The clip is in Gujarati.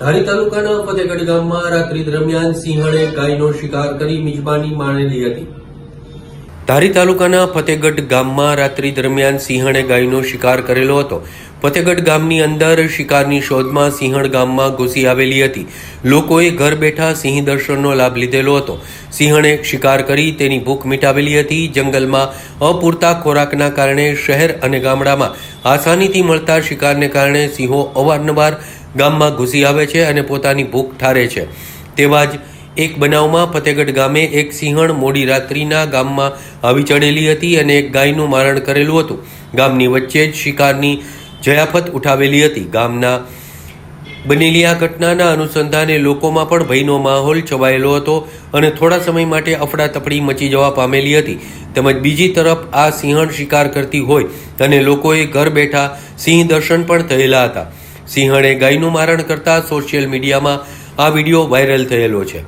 ધારી તાલુકાના ફતેગઢ ગામમાં રાત્રિ દરમિયાન સિંહણે ગાયનો શિકાર કરી મિજબાની માણેલી હતી. ધારી તાલુકાના ફતેગઢ ગામમાં રાત્રિ દરમિયાન સિંહણે ગાયનો શિકાર કરેલો હતો. ફતેગઢ ગામની અંદર શિકારની શોધમાં સિંહણ ગામમાં ઘૂસી આવેલી હતી. લોકોએ ઘર બેઠા સિંહ દર્શનનો લાભ લીધેલો હતો. સિંહણે શિકાર કરી તેની ભૂખ મિટાવેલી હતી. જંગલમાં અપૂરતા ખોરાકના કારણે શહેર અને ગામડામાં આસાનીથી મળતા શિકારને કારણે સિંહો અવારનવાર ગામમાં ઘૂસી આવે છે અને પોતાની ભૂખ ઠારે છે. તેવા જ એક બનાવમાં ફતેગઢ ગામે એક સિંહણ મોડી રાત્રિના ગામમાં આવી ચડેલી હતી અને એક ગાયનું મારણ કરેલું હતું. ગામની વચ્ચે જ શિકારની જયાફત ઉઠાવેલી હતી. ગામના બનેલી આ ઘટનાના અનુસંધાને લોકોમાં પણ ભયનો માહોલ છવાયેલો હતો અને થોડા સમય માટે અફડાતફડી મચી જવા પામેલી હતી. તેમજ બીજી તરફ આ સિંહણ શિકાર કરતી હોય અને લોકોએ ઘર બેઠા સિંહ દર્શન પણ થયેલા હતા. સિંહણે ગાયનું મારણ કરતા સોશિયલ મીડિયામાં આ વીડિયો વાયરલ થયેલો છે.